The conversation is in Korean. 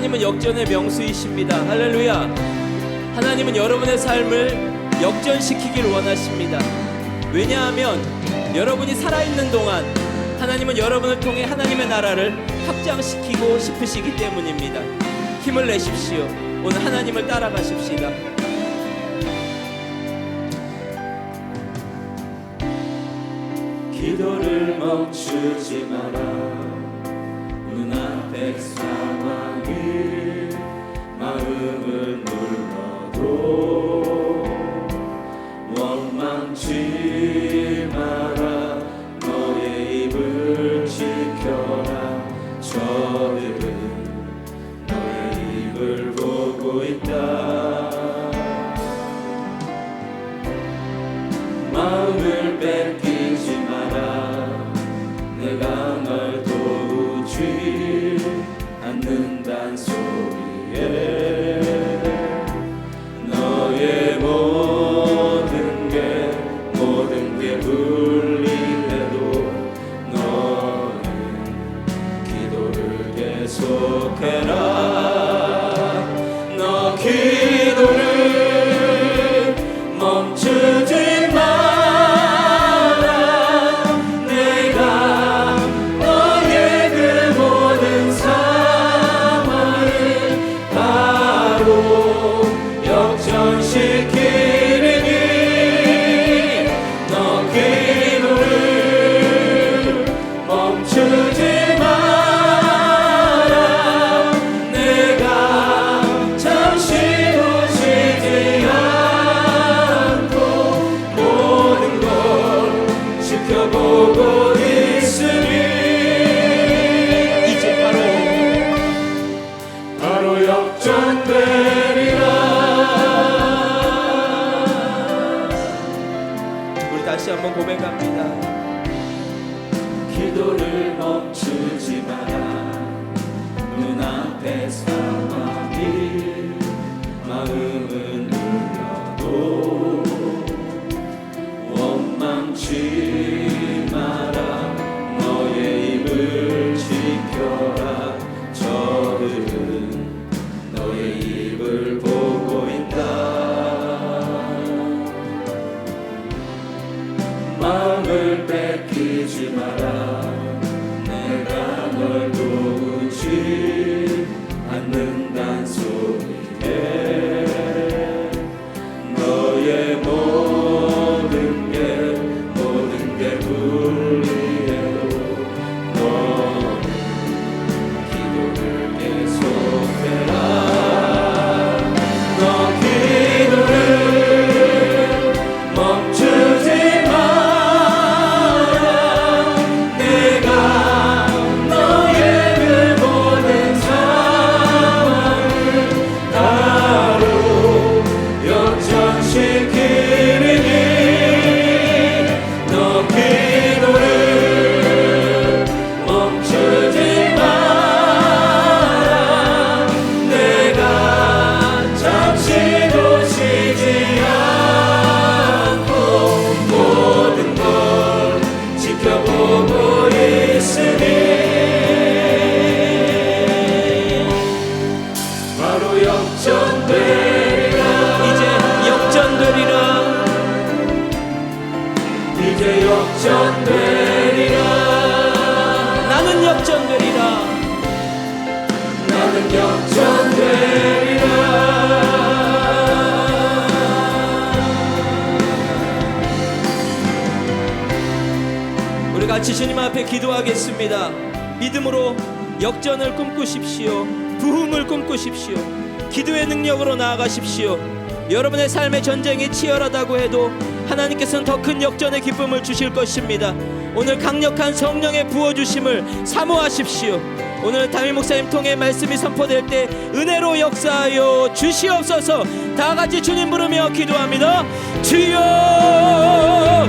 역전의 명수이십니다. 할렐루야. 하나님은 여러분의 삶을 역전시키길 원하십니다. 왜냐하면 여러분이 살아있는 동안 하나님은 여러분을 통해 하나님의 나라를 확장시키고 싶으시기 때문입니다. 힘을 내십시오. 오늘 하나님을 따라가십시다. 기도를 멈추지 마라 눈앞의 상황이 마음을 눌러도 원망치 마라. 너의 입을 지켜라. 저들은 너의 입을 보고 있다 기도 우리 다시 한번 고백합니다. 기도를 멈추지 마라 눈앞의 상황이 마음은 마음을 뺏기지 마라 역전되리라 나는 역전되리라 나는 역전되리라 우리 같이 주님 앞에 기도하겠습니다. 믿음으로 역전을 꿈꾸십시오. 부흥을 꿈꾸십시오. 기도의 능력으로 나아가십시오. 여러분의 삶의 전쟁이 치열하다고 해도 하나님께서는 더 큰 역전의 기쁨을 주실 것입니다. 오늘 강력한 성령의 부어주심을 사모하십시오. 오늘 담임 목사님 통해 말씀이 선포될 때 은혜로 역사하여 주시옵소서 다 같이 주님 부르며 기도합니다. 주여